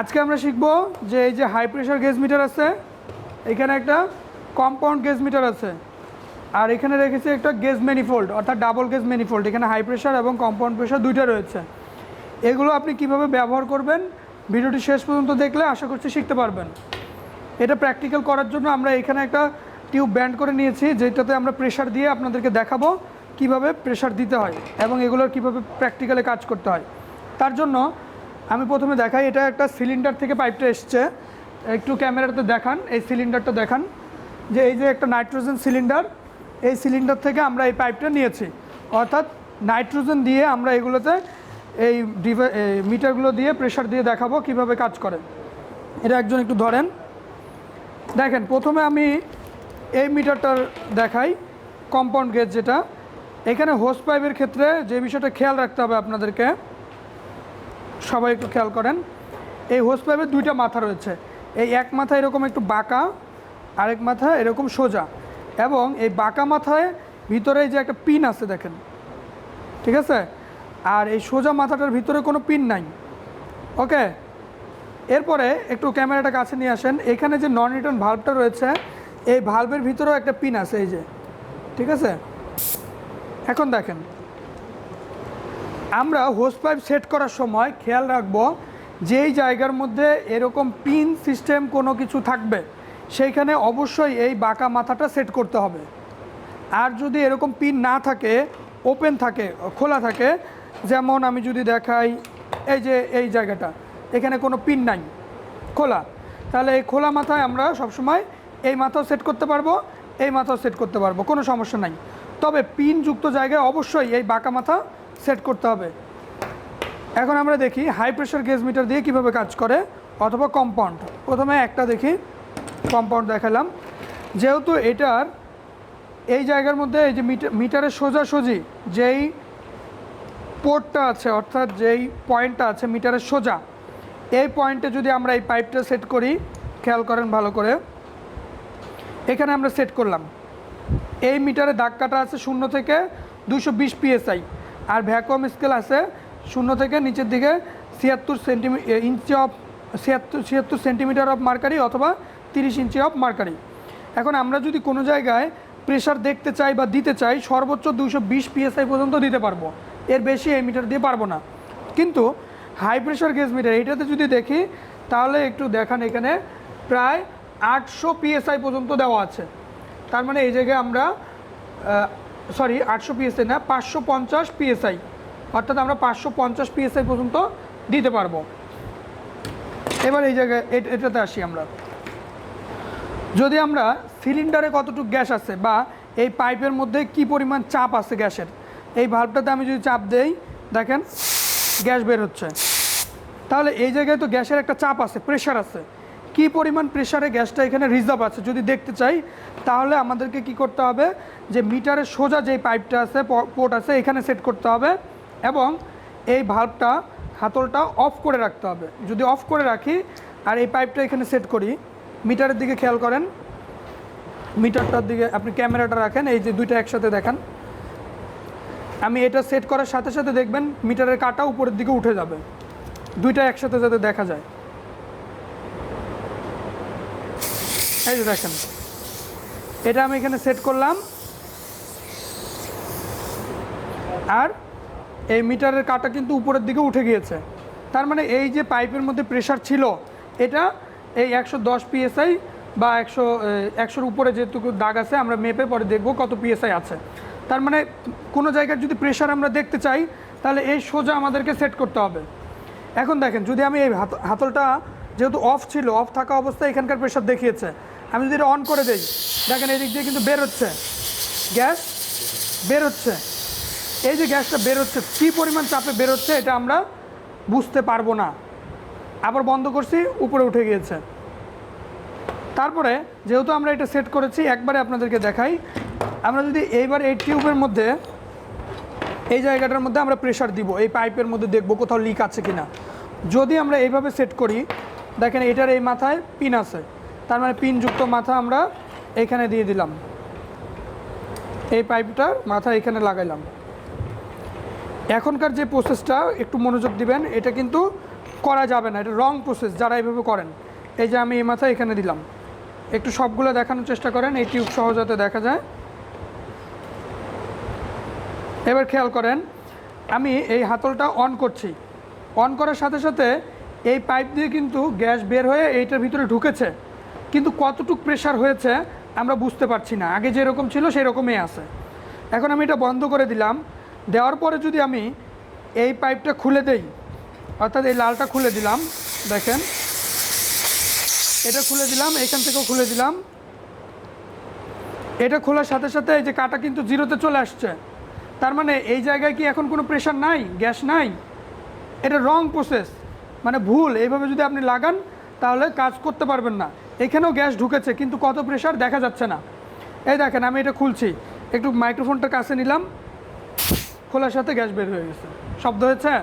আজকে আমরা শিখব যে এই যে হাই প্রেশার গেজ মিটার আছে, এখানে একটা কম্পাউন্ড গেজ মিটার আছে, আর এখানে রেখেছি একটা গেজ ম্যানিফোল্ড অর্থাৎ ডাবল গেজ ম্যানিফোল্ড এখানে হাই প্রেশার এবং কম্পাউন্ড প্রেশার দুইটা রয়েছে। এগুলো আপনি কীভাবে ব্যবহার করবেন, ভিডিওটি শেষ পর্যন্ত দেখলে আশা করছি শিখতে পারবেন। এটা প্র্যাকটিক্যাল করার জন্য আমরা এখানে একটা টিউব ব্যান্ড করে নিয়েছি, যেটাতে আমরা প্রেশার দিয়ে আপনাদেরকে দেখাবো কীভাবে প্রেশার দিতে হয় এবং এগুলোর কীভাবে প্র্যাকটিক্যালে কাজ করতে হয়। তার জন্য আমি প্রথমে দেখাই, এটা একটা সিলিন্ডার থেকে পাইপটা এসছে। একটু ক্যামেরাতে দেখান, এই সিলিন্ডারটা দেখান। যে এই যে একটা নাইট্রোজেন সিলিন্ডার এই সিলিন্ডার থেকে আমরা এই পাইপটা নিয়েছি। অর্থাৎ নাইট্রোজেন দিয়ে আমরা এগুলোতে এই মিটারগুলো দিয়ে প্রেশার দিয়ে দেখাবো কীভাবে কাজ করে। এটা একজন একটু ধরেন। দেখেন, প্রথমে আমি এই মিটারটার দেখাই কম্পাউন্ড গেজ যেটা। এখানে হোস পাইপের ক্ষেত্রে যে বিষয়টা খেয়াল রাখতে হবে আপনাদেরকে সবাই একটু খেয়াল করেন। এই হোস পাইপের দুইটা মাথা রয়েছে। এই এক মাথা এরকম একটু বাঁকা, আরেক মাথা এরকম সোজা। এবং এই বাঁকা মাথায় ভিতরে যে একটা পিন আছে দেখেন। ঠিক আছে? আর এই সোজা মাথাটার ভিতরে কোনো পিন নাই। ওকে? এরপরে একটু ক্যামেরাটা কাছে নিয়ে আসেন। এখানে যে নন রিটার্ন ভাল্বটা রয়েছে, এই ভাল্বের ভিতরেও একটা পিন আছে এই যে। ঠিক আছে? এখন দেখেন। আমরা হোস পাইপ সেট করার সময় খেয়াল রাখব, যেই জায়গার মধ্যে এরকম পিন সিস্টেম কোনো কিছু থাকবে, সেইখানে অবশ্যই এই বাঁকা মাথাটা সেট করতে হবে। আর যদি এরকম পিন না থাকে, ওপেন থাকে, খোলা থাকে, যেমন আমি যদি দেখাই, এই যে এই জায়গাটা, এখানে কোনো পিন নাই, খোলা, তাহলে এই খোলা মাথায় আমরা সবসময় এই মাথাও সেট করতে পারব, এই মাথাও সেট করতে পারব, কোনো সমস্যা নাই। তবে পিন যুক্ত জায়গায় অবশ্যই এই বাঁকা মাথা সেট করতে হবে। এখন আমরা দেখি হাই প্রেশার গেজ মিটার দিয়ে কীভাবে কাজ করে অথবা কম্পাউন্ড প্রথমে একটা দেখি কম্পাউন্ড দেখালাম। যেহেতু এটার এই জায়গার মধ্যে এই যে মিটার মিটারের সোজাসুজি যেই পোর্টটা আছে, অর্থাৎ যেই পয়েন্টটা আছে মিটারের সোজা, এই পয়েন্টে যদি আমরা এই পাইপটা সেট করি, খেয়াল করেন ভালো করে। এখানে আমরা সেট করলাম। এই মিটারে দাগ কাটা আছে শূন্য থেকে দুশো বিশ পিএসআই আর ভ্যাকুয়াম স্কেল আছে শূন্য থেকে নিচের দিকে ছিয়াত্তর সেন্টিমি ইঞ্চি অফ ছিয়াত্তর ছিয়াত্তর সেন্টিমিটার অফ মার্কারি অথবা তিরিশ ইঞ্চি অফ মার্কারি এখন আমরা যদি কোনো জায়গায় প্রেশার দেখতে চাই বা দিতে চাই, সর্বোচ্চ দুশো বিশ পিএসআই পর্যন্ত দিতে পারব। এর বেশি এই মিটার দিয়ে পারব না। কিন্তু হাই প্রেশার গেজ মিটার এইটাতে যদি দেখি, তাহলে একটু দেখান এখানে প্রায় আটশো পিএসআই পর্যন্ত দেওয়া আছে। তার মানে এই জায়গায় আমরা সরি, আটশো পিএসআই না, পাঁচশো পঞ্চাশ পিএসআই অর্থাৎ আমরা পাঁচশো পঞ্চাশ পিএসআই পর্যন্ত দিতে পারব। এবার এই জায়গায় এটাতে আসি আমরা। যদি আমরা সিলিন্ডারে কতটুকু গ্যাস আছে বা এই পাইপের মধ্যে কি পরিমাণ চাপ আছে গ্যাসের, এই ভাল্বটাতে আমি যদি চাপ দেই, দেখেন, গ্যাস বের হচ্ছে। তাহলে এই জায়গায় তো গ্যাসের একটা চাপ আছে প্রেশার আছে। কি পরিমাণ প্রেশারে গ্যাসটা এখানে রিজার্ভ আছে যদি দেখতে চাই, তাহলে আমাদেরকে কি করতে হবে? যে মিটারের সোজা যেই পাইপটা আছে পোর্ট আছে, এখানে সেট করতে হবে এবং এই ভাল্বটা হাতলটা অফ করে রাখতে হবে। যদি অফ করে রাখি, আর এই পাইপটা এখানে সেট করি মিটারের দিকে খেয়াল করেন। মিটারটার দিকে আপনি ক্যামেরাটা রাখেন, এই যে দুইটা একসাথে দেখান। আমি এটা সেট করার সাথে সাথে দেখবেন মিটারের কাটা উপরের দিকে উঠে যাবে। দুইটা একসাথে যাতে দেখা যায়। এই যে দেখেন। এটা আমি এখানে সেট করলাম। আর এই মিটারের কাটা কিন্তু উপরের দিকে উঠে গিয়েছে। তার মানে এই যে পাইপের মধ্যে প্রেশার ছিল, এটা এই একশো দশ পিএসআই বা একশো একশোর উপরে যেটুকু দাগ আছে, আমরা মেপে পরে দেখব কত পিএসআই আছে। তার মানে কোনো জায়গার যদি প্রেশার আমরা দেখতে চাই, তাহলে এই সোজা আমাদেরকে সেট করতে হবে। এখন দেখেন, যদি আমি এই হাত- হাতলটা যেহেতু অফ ছিল অফ থাকা অবস্থায় এখানকার প্রেশার দেখিয়েছে আমি যদি এটা অন করে দেই, দেখেন এই দিক দিয়ে কিন্তু বের হচ্ছে। গ্যাস বের হচ্ছে। এই যে গ্যাসটা বের হচ্ছে, কী পরিমাণ চাপে বের হচ্ছে এটা আমরা বুঝতে পারব না। আবার বন্ধ করছি, উপরে উঠে গিয়েছে। তারপরে যেহেতু আমরা এটা সেট করেছি, একবারে আপনাদেরকে দেখাই। আমরা যদি এইবার এই টিউবের মধ্যে, এই জায়গাটার মধ্যে আমরা প্রেশার দিব, এই পাইপের মধ্যে দেখব কোথাও লিক আছে কিনা। যদি আমরা এইভাবে সেট করি, দেখেন এটার এই মাথায় পিন আছে। তার মানে পিনযুক্ত মাথা আমরা এখানে দিয়ে দিলাম। এই পাইপটার মাথা এখানে লাগাইলাম। এখনকার যে প্রসেসটা একটু মনোযোগ দিবেন, এটা কিন্তু করা যাবে না, এটা রং প্রসেস যারা এইভাবে করেন। এই যে আমি এই মাথা এখানে দিলাম। একটু সবগুলো দেখানোর চেষ্টা করেন, এই টিউব সহ যাতে দেখা যায়। এবার খেয়াল করেন, আমি এই হাতলটা অন করছি। অন করার সাথে সাথে এই পাইপ দিয়ে কিন্তু গ্যাস বের হয়ে এইটার ভিতরে ঢুকেছে। কিন্তু কতটুক প্রেশার হয়েছে, আমরা বুঝতে পারছি না। আগে যেরকম ছিল সেই রকমই আছে। এখন আমি এটা বন্ধ করে দিলাম। দেওয়ার পরে যদি আমি এই পাইপটা খুলে দেই, অর্থাৎ এই লালটা খুলে দিলাম, দেখেন। এটা খুলে দিলাম, এখান থেকেও খুলে দিলাম। এটা খোলার সাথে সাথে এই যে কাটা কিন্তু জিরোতে চলে আসছে। তার মানে এই জায়গায় কি এখন কোনো প্রেশার নাই? গ্যাস নাই? এটা রং প্রসেস মানে ভুল। এইভাবে যদি আপনি লাগান, তাহলে কাজ করতে পারবেন না। এখানেও গ্যাস ঢুকেছে, কিন্তু কত প্রেশার দেখা যাচ্ছে না। এই দেখেন, আমি এটা খুলছি। একটু মাইক্রোফোনটা কাছে নিলাম। খোলার সাথে গ্যাস বের হয়ে গেছে। শব্দ হয়েছে?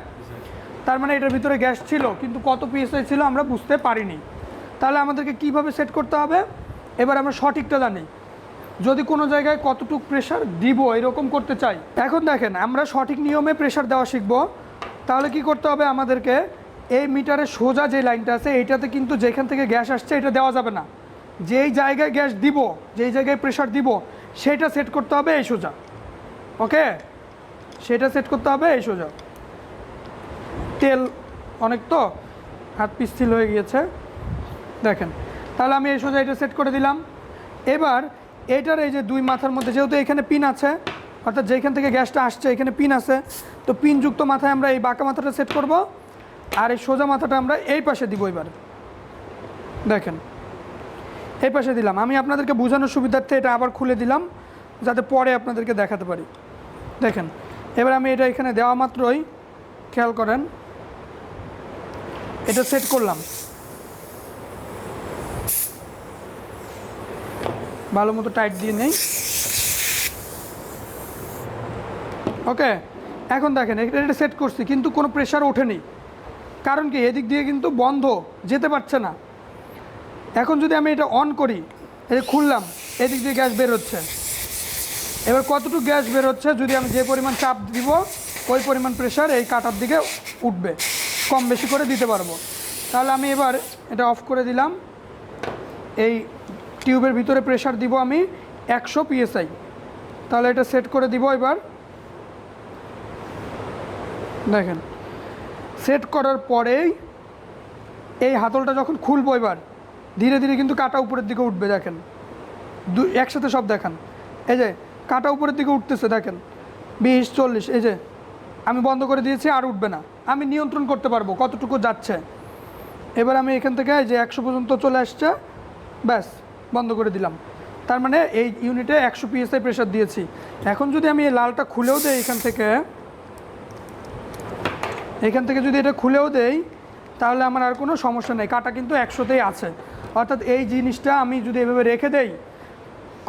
তার মানে এটার ভিতরে গ্যাস ছিল, কিন্তু কত পিএসআই ছিল আমরা বুঝতে পারিনি। তাহলে আমাদেরকে কীভাবে সেট করতে হবে? এবার আমরা সঠিকটা জানি। যদি কোনো জায়গায় কতটুকু প্রেশার দিব, এরকম করতে চাই। এখন দেখেন, আমরা সঠিক নিয়মে প্রেশার দেওয়া শিখব। তাহলে কি করতে হবে আমাদেরকে? এই মিটারের সোজা যে লাইনটা আছে, এইটাতে কিন্তু যেখান থেকে গ্যাস আসছে, এটা দেওয়া যাবে না। যেই জায়গায় গ্যাস দিব, যেই জায়গায় প্রেশার দিব, সেটা সেট করতে হবে এই সোজা। ওকে সেটা সেট করতে হবে এই সোজা। তেল অনেক তো? হাত পিস্থিল হয়ে গিয়েছে। দেখেন, তাহলে আমি এই সোজা এটা সেট করে দিলাম। এবার এটার এই যে দুই মাথার মধ্যে, যেহেতু এখানে পিন আছে, অর্থাৎ যেখান থেকে গ্যাসটা আসছে, এখানে পিন আছে, তো পিনযুক্ত মাথায় আমরা এই বাঁকা মাথাটা সেট করব। আর এই সোজা মাথাটা আমরা এই পাশে দিব এবার। দেখেন, এই পাশে দিলাম। আমি আপনাদেরকে বোঝানোর সুবিধার্থে এটা আবার খুলে দিলাম, যাতে পরে আপনাদেরকে দেখাতে পারি। দেখেন, এবার আমি এটা এখানে দেওয়া মাত্রই, খেয়াল করেন, এটা সেট করলাম। ভালো মতো টাইট দিয়ে নেই। ওকে এখন দেখেন, এটা সেট করছি, কিন্তু কোনো প্রেশার ওঠেনি। কারণ কি, এদিক দিয়ে কিন্তু বন্ধ, যেতে পারছে না। এখন যদি আমি এটা অন করি এটা খুললাম, এদিক দিয়ে গ্যাস বের হচ্ছে। এবার কতটুকু গ্যাস বের হচ্ছে, যদি আমি যে পরিমাণ চাপ দিব, ওই পরিমাণ প্রেশার এই কাটার দিকে উঠবে। কম বেশি করে দিতে পারব। তাহলে আমি এবার এটা অফ করে দিলাম। এই টিউবের ভিতরে প্রেশার দিব আমি একশো পিএসআই তাহলে এটা সেট করে দিব এবার। দেখেন সেট করার পরেই এই হাতলটা যখন খুলবো এবার, ধীরে ধীরে কিন্তু কাটা উপরের দিকে উঠবে, দেখেন। দু একসাথে সব দেখান। এই যে, কাটা উপরের দিকে উঠতেছে, দেখেন। বিশ, চল্লিশ, এই যে, আমি বন্ধ করে দিয়েছি, আর উঠবে না। আমি নিয়ন্ত্রণ করতে পারব কতটুকু যাচ্ছে। এবার আমি এখান থেকে যে, একশো পর্যন্ত চলে আসছে, ব্যাস, বন্ধ করে দিলাম। তার মানে এই ইউনিটে একশো পিএসআই প্রেশার দিয়েছি। এখন যদি আমি এই লালটা খুলেও দেই এখান থেকে এখান থেকে যদি এটা খুলেও দেই, তাহলে আমার আর কোনো সমস্যা নেই। কাটা কিন্তু একশোতেই আছে। অর্থাৎ এই জিনিসটা আমি যদি এভাবে রেখে দেই,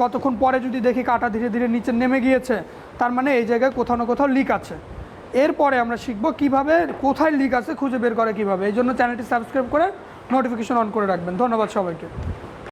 কতক্ষণ পরে যদি দেখি কাটা ধীরে ধীরে নিচে নেমে গিয়েছে, তার মানে এই জায়গায় কোথাও না কোথাও লিক আছে। এরপরে আমরা শিখব কীভাবে, কোথায় লিক আছে খুঁজে বের করে কীভাবে। এই জন্য চ্যানেলটি সাবস্ক্রাইব করে নোটিফিকেশন অন করে রাখবেন। ধন্যবাদ সবাইকে।